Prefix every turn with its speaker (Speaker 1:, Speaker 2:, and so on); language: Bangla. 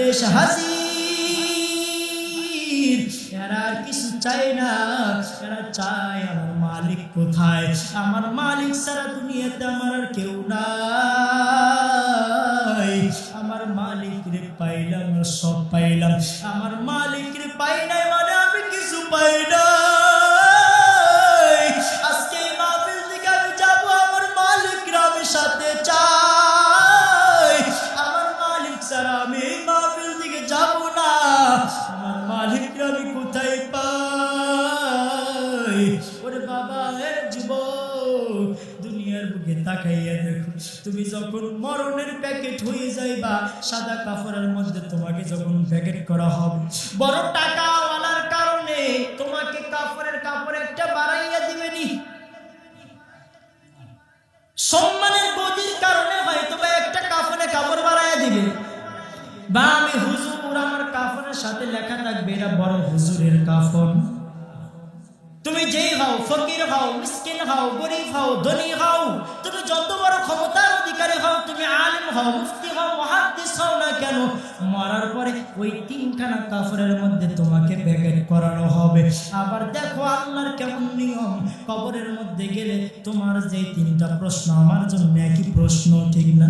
Speaker 1: দেশ হাজির। এরা কিছু চায় না, এরা চায় আমার মালিক কোথায়? আমার মালিক সারা দুনিয়াতে আমার আর কেউ নাই। আমার মালিক রে পাইলাম সব পাইলাম। আমার মালিক রে পাই নাই মানে আমি কিছু পাই আমি সাথে চাই। আমার মালিক ছাড়া আমি ওরে বাবা দুনিয়ার বুকে তাকাইয়া দেখো। তুমি যখন মরণের প্যাকেট হয়ে যাইবা, সাদা কাপড়ের মধ্যে তোমাকে যখন প্যাকেট করা হবে। বড় কারণে তোমাকে কাপড়ের কাপড় একটা বাড়াইয়া দিবেনি। সম্মানের গদির কারণে হয়তো বা একটা কাফনে কাপড় বাড়াইয়া দিবে। বা আমি হুজুর, আমার কাফনের সাথে লেখা থাকবে, এটা বড় হুজুরের কাফন। তুমি যেই হও, ফকির হও, মিসকিন হও, গরিব হও, ধনী হও, তুমি যত বড় ক্ষমতার অধিকারী হও, তুমি আলিম হও, মুফতি হও, মহাদ্দিস হও না কেন, মরার পরে ওই তিনখানা কাফরের মধ্যে তোমাকে প্যাকেট করানো হবে। আবার দেখো আল্লাহর কেমন নিয়ম, কবরের মধ্যে গেলে তোমার যে তিনটা প্রশ্ন, আমার জন্য একই প্রশ্ন, ঠিক না?